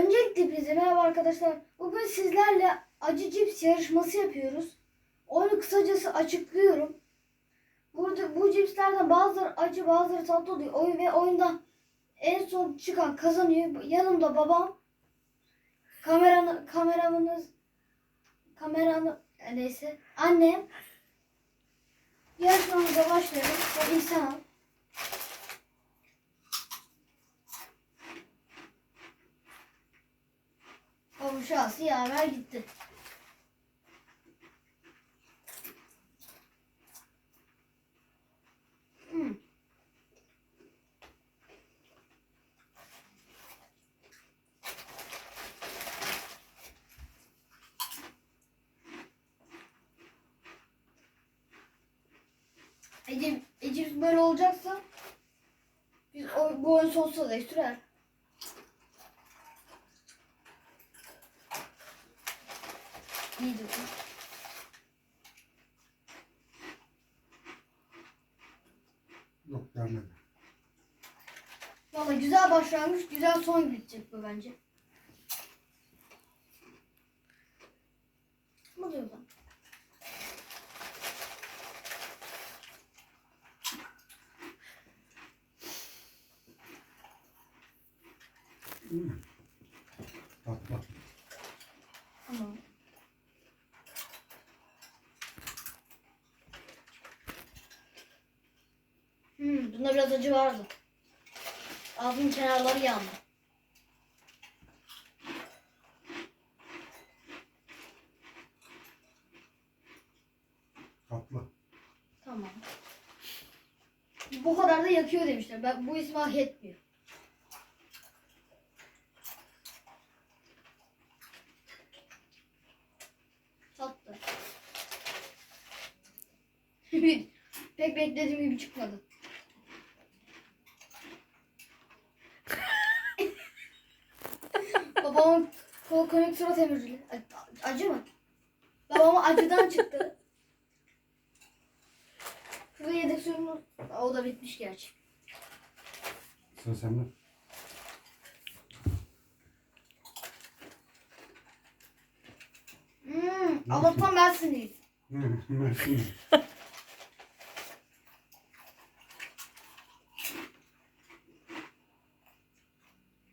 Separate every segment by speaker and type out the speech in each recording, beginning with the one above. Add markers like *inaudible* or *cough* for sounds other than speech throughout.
Speaker 1: Öncelikle hepinize merhaba arkadaşlar. Bugün sizlerle acı cips yarışması yapıyoruz. Onu kısacası açıklıyorum. Burada bu cipslerden bazıları acı bazıları tatlı oluyor. Oyun ve oyunda en son çıkan kazanıyor. Yanımda babam, kameranı, kameramınız, kameranı neyse annem. Yarışmamıza başlayalım. O İhsan. O şahsi yaver gitti. Hmm. Ece, Ece böyle olacaksa biz o, bu oyun sonsuza dek sürer. İyi dokun.
Speaker 2: Yok gelmedi.
Speaker 1: Valla güzel başlangıç, güzel son bitecek bu bence. Ne diyor lan?
Speaker 2: Hmm. Tatlı.
Speaker 1: Tamam. Hmm, bunda biraz acı vardı. Ağzımın kenarları yandı.
Speaker 2: Tatlı.
Speaker 1: Tamam. Bu kadar da yakıyor demişler. Ben bu ismi hak etmiyor. Tatlı. *laughs* Pek beklediğim gibi çıkmadı. Babamın kol komik surat emircili. Acı mı? Babama acıdan çıktı. Şurada yedek suyumuz. O da bitmiş gerçi.
Speaker 2: Sıra sende.
Speaker 1: Hmm, Allah'tan bensindeyiz.
Speaker 2: Hmm, Mersin.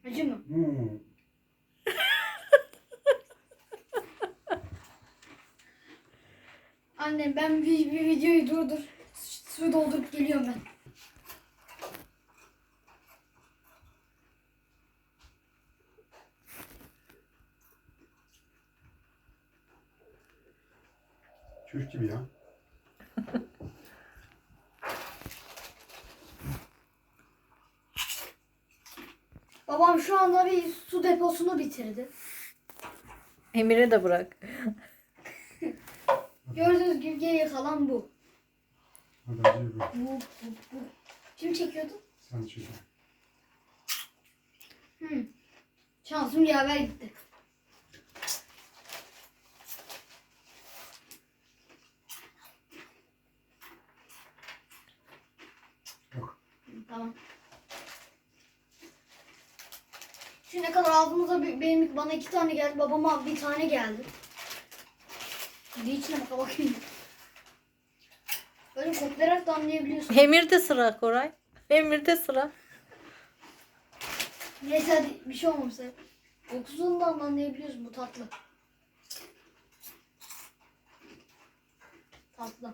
Speaker 1: Acı mı?
Speaker 2: Hmm.
Speaker 1: Annem ben bir, videoyu durdur. Su doldurup geliyorum ben.
Speaker 2: Çocuk gibi ya. *laughs*
Speaker 1: Babam şu anda bir su deposunu bitirdi.
Speaker 3: Emir'e de bırak. *laughs*
Speaker 1: Gördüğünüz gibi geriye kalan bu.
Speaker 2: Hadi
Speaker 1: bu. Kim çekiyordu?
Speaker 2: Sen çekin.
Speaker 1: Hmm. Şansım yaver gitti.
Speaker 2: Yok.
Speaker 1: Tamam. Şu ne kadar ağzımıza bir- benim bana iki tane geldi. Babama bir tane geldi. Bir içine baka bakayım. Böyle koklayarak da anlayabiliyorsun.
Speaker 3: Emir'de sıra Koray. Emir'de sıra.
Speaker 1: Neyse hadi bir şey olmamışsa. Kokusundan da anlayabiliyorsun bu tatlı. Tatlı.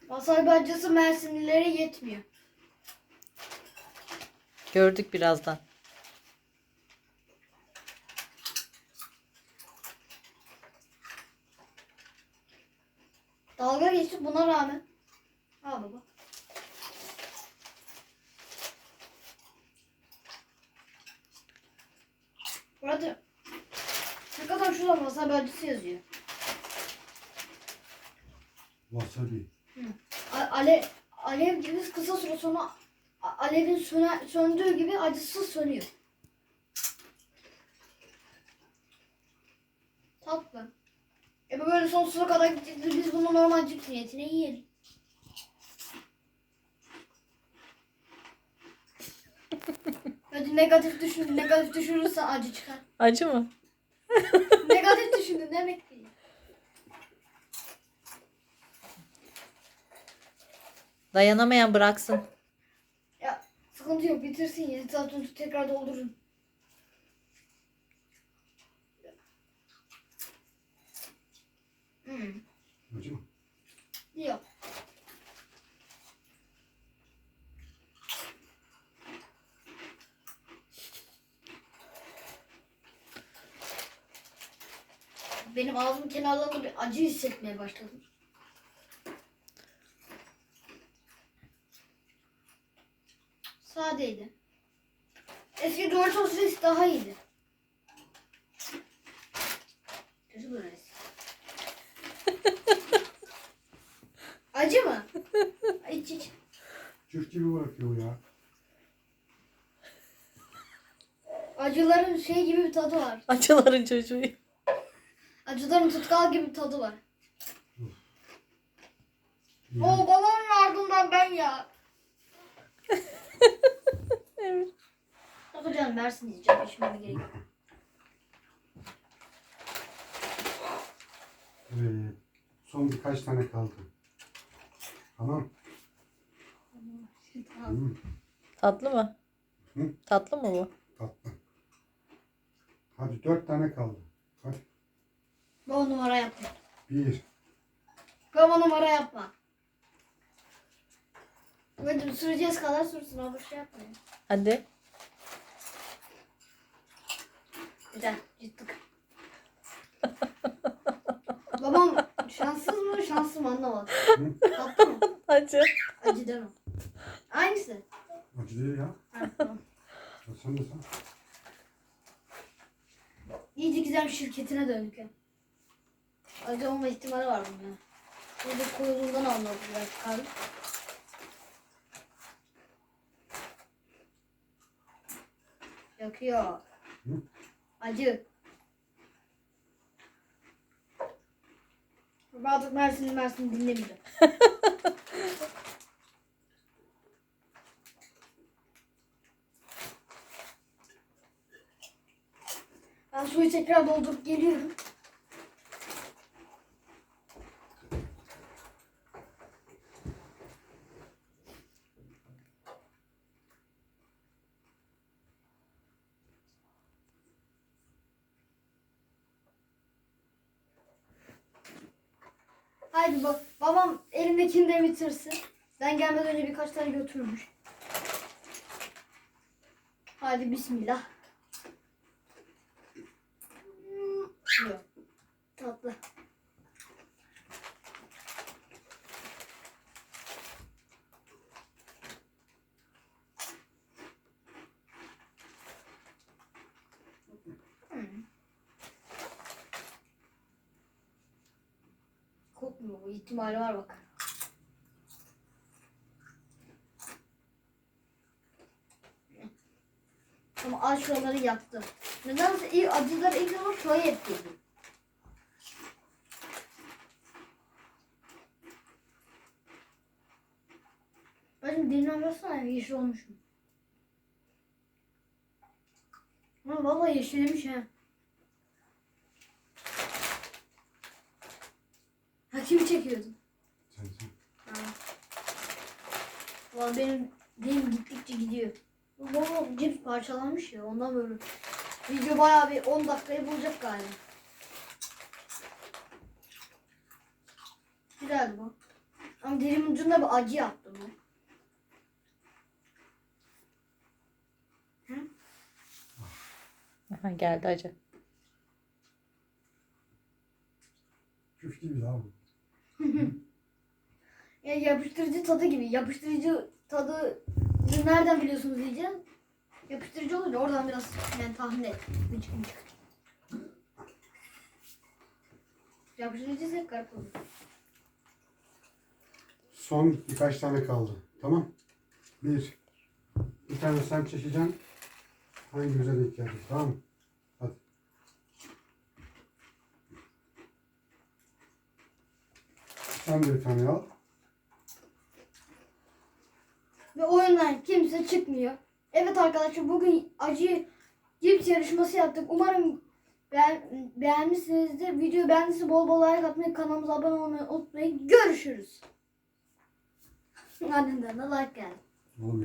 Speaker 1: Wasabi acısı Mersinlilere yetmiyor.
Speaker 3: Gördük birazdan.
Speaker 1: Dalga geçti buna rağmen. Al baba. Burada ne kadar şurada wasabi acısı yazıyor.
Speaker 2: Wasabi.
Speaker 1: A- Ale, alev gibi kısa süre sonra alevin söne, söndüğü gibi acısı sönüyor. Tatlı. E bu böyle sonsuza kadar gidecek. Biz bunu normal cips niyetine yiyelim. *laughs* Hadi negatif düşün. Negatif düşünürsen acı çıkar.
Speaker 3: Acı mı? *laughs*
Speaker 1: negatif düşündün demek ki.
Speaker 3: Dayanamayan bıraksın.
Speaker 1: Sıkıntı yok bitirsin 7 saat sonra tekrar doldurun. Hmm.
Speaker 2: Acı mı?
Speaker 1: Yok. Benim ağzım kenarlarında bir acı hissetmeye başladım. Sadeydi. Eski Doritos Reis daha iyiydi. Kötü bu Reis. *laughs* Acı mı? İç iç.
Speaker 2: Çift gibi bırakıyor ya.
Speaker 1: Acıların şey gibi bir tadı var.
Speaker 3: Acıların çocuğu.
Speaker 1: Acıların tutkal gibi bir tadı var. Oo babamın ardından ben ya. *laughs* *laughs*
Speaker 3: Evet.
Speaker 1: Yok canım versin diyeceğim. İçmeme gerek yok.
Speaker 2: Evet. Son birkaç tane kaldı. Tamam.
Speaker 1: Tamam.
Speaker 2: Hı,
Speaker 3: Tatlı mı?
Speaker 2: Hı?
Speaker 3: Tatlı mı bu?
Speaker 2: tatlı. Hadi dört tane kaldı. Hadi.
Speaker 1: Baba numara yapma.
Speaker 2: Bir.
Speaker 1: Baba numara yapma. Hadi süreceğiz kadar sürsün ama şey yapmayın.
Speaker 3: Hadi.
Speaker 1: Güzel. Ciddik. *laughs* Babam şanssız mı şanslı mı anlamadım. Tatlı mı?
Speaker 3: Acı.
Speaker 1: Acı deme. Aynısı.
Speaker 2: Acı değil ya.
Speaker 1: Ha, tamam.
Speaker 2: Ya Sen de sen.
Speaker 1: İyice güzel bir şirketine döndük ya. Acı olma ihtimali var bunun ya. Burada koyulduğundan anladım biraz çıkardım. Yakıyor.
Speaker 2: Hı?
Speaker 1: Acı. Artık Mersin'i Mersin'i dinlemeyeceğim. *laughs* Ben suyu tekrar doldurup geliyorum. Haydi ba- babam elimdekini de bitirsin. Ben gelmeden önce birkaç tane götürmüş. Haydi bismillah. Tatlı. Hmm. Kokmuyor bu var bak. Ama aç şuraları yaktı. Nedense ilk acıları ilk zaman şöyle yapıyordum. Bacım dinlen baksana yeşil olmuşum. Ha vallahi yeşilmiş ha. Çekiyordun?
Speaker 2: Sen sen.
Speaker 1: Benim benim gittikçe gidiyor. Bu baba cips parçalanmış ya ondan böyle. Video bayağı bir 10 dakikayı bulacak galiba. Güzel bu. Ama dilimin ucunda bir acı yaptım ben.
Speaker 3: Aha, geldi acı.
Speaker 2: Küf gibi ya bu.
Speaker 1: Ya yapıştırıcı tadı gibi. Yapıştırıcı tadı nereden biliyorsunuz diyeceğim. Yapıştırıcı olunca oradan biraz yani tahmin et. Mıcık mıcık. Yapıştırıcı ise garip olur.
Speaker 2: Son birkaç tane kaldı. Tamam. Bir. Bir tane sen çekeceksin. Hangi göze denk geldi. Tamam mı? Hadi. Sen de bir tane al.
Speaker 1: Ve oyundan kimse çıkmıyor. Evet arkadaşlar bugün acı cips yarışması yaptık. Umarım beğen, beğenmişsinizdir. Videoyu beğendiyseniz bol bol like atmayı, kanalımıza abone olmayı unutmayın. Görüşürüz. *laughs* Annemden de like geldi.
Speaker 2: Oğlum